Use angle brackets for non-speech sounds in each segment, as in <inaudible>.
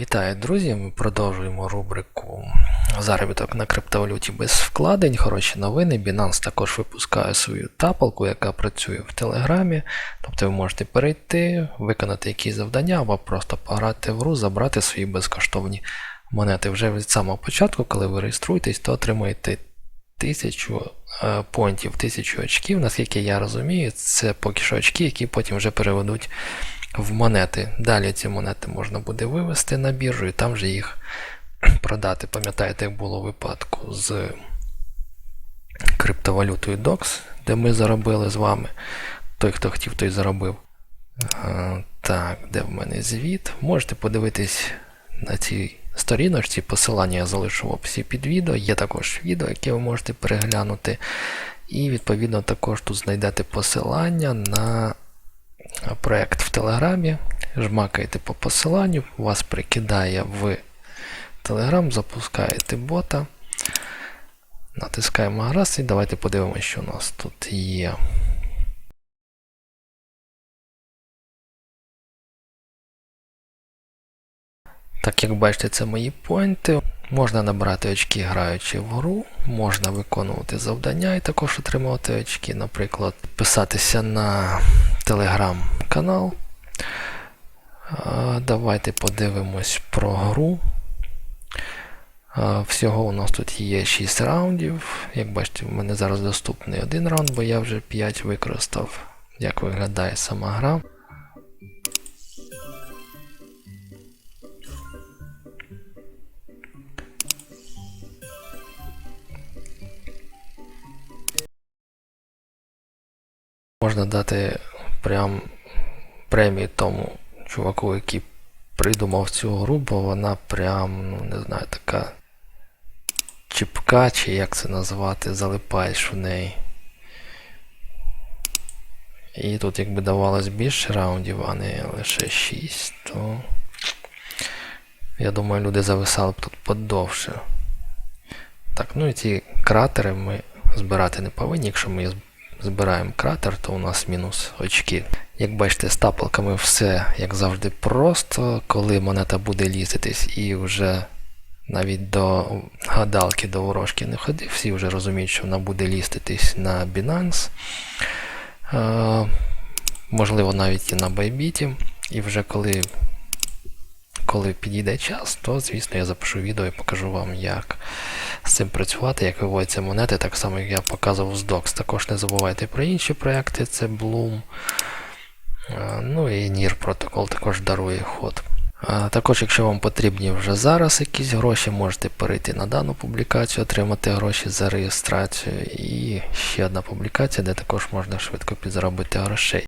Вітаю, друзі! Ми продовжуємо рубрику Заробіток на криптовалюті без вкладень. Хороші новини. Binance також випускає свою тапалку, яка працює в Телеграмі. Тобто ви можете перейти, виконати якісь завдання або просто пограти в гру, забрати свої безкоштовні монети. Вже від самого початку, коли ви реєструєтесь, то отримаєте тисячу е, понтів, тисячу очків. Наскільки я розумію, це поки що очки, які потім вже переведуть в монети. Далі ці монети можна буде вивести на біржу і там вже їх <clears throat> продати. Пам'ятаєте, як було випадку з криптовалютою DOX, де ми заробили з вами. Той, хто хотів, той заробив. Так, де в мене звіт? Можете подивитись на цій сторіночці. Посилання я залишу в описі під відео. Є також відео, яке ви можете переглянути. І відповідно також тут знайдете посилання на проект в Телеграмі. Жмакаєте по посиланню, вас прикидає в Телеграм, запускаєте бота. Натискаємо гаразд і давайте подивимося, що у нас тут є. Так як бачите, це мої поінти. Можна набрати очки граючи в гру, можна виконувати завдання і також отримувати очки, наприклад, підписатися на телеграм-канал. Давайте подивимось про гру. Всього у нас тут є 6 раундів. Як бачите, в мене зараз доступний один раунд, бо я вже 5 використав, як виглядає сама гра. Можна дати прям премію тому чуваку, який придумав цю гру, бо вона прям, ну не знаю, така чіпка, чи як це назвати, залипаєш в неї. І тут якби давалось більше раундів, а не лише 6, то я думаю, люди зависали б тут подовше. Так, ну і ці кратери ми збирати не повинні. Якщо ми збираємо кратер, то у нас мінус очки. Як бачите, з тапалками все, як завжди, просто. Коли монета буде лізитись і вже навіть до гадалки, до ворожки не ходив, всі вже розуміють, що вона буде ліститись на Binance. Е, можливо, навіть і на Bybit. І вже коли коли підійде час, то, звісно, я запишу відео і покажу вам, як з цим працювати, як виводяться монети, так само, як я показував з DOX. Також не забувайте про інші проекти, це Bloom. Ну і NIR протокол також дарує ход. Також, якщо вам потрібні вже зараз якісь гроші, можете перейти на дану публікацію, отримати гроші за реєстрацію. І ще одна публікація, де також можна швидко підзаробити грошей.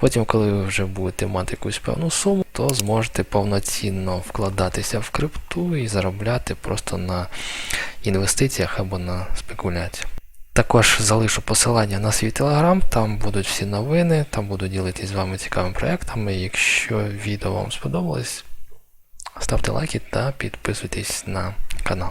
Потім, коли ви вже будете мати якусь певну суму, то зможете повноцінно вкладатися в крипту і заробляти просто на інвестиціях або на спекуляціях. Також залишу посилання на свій телеграм, там будуть всі новини, там буду ділитись з вами цікавими проектами. Якщо відео вам сподобалось, ставте лайки та підписуйтесь на канал.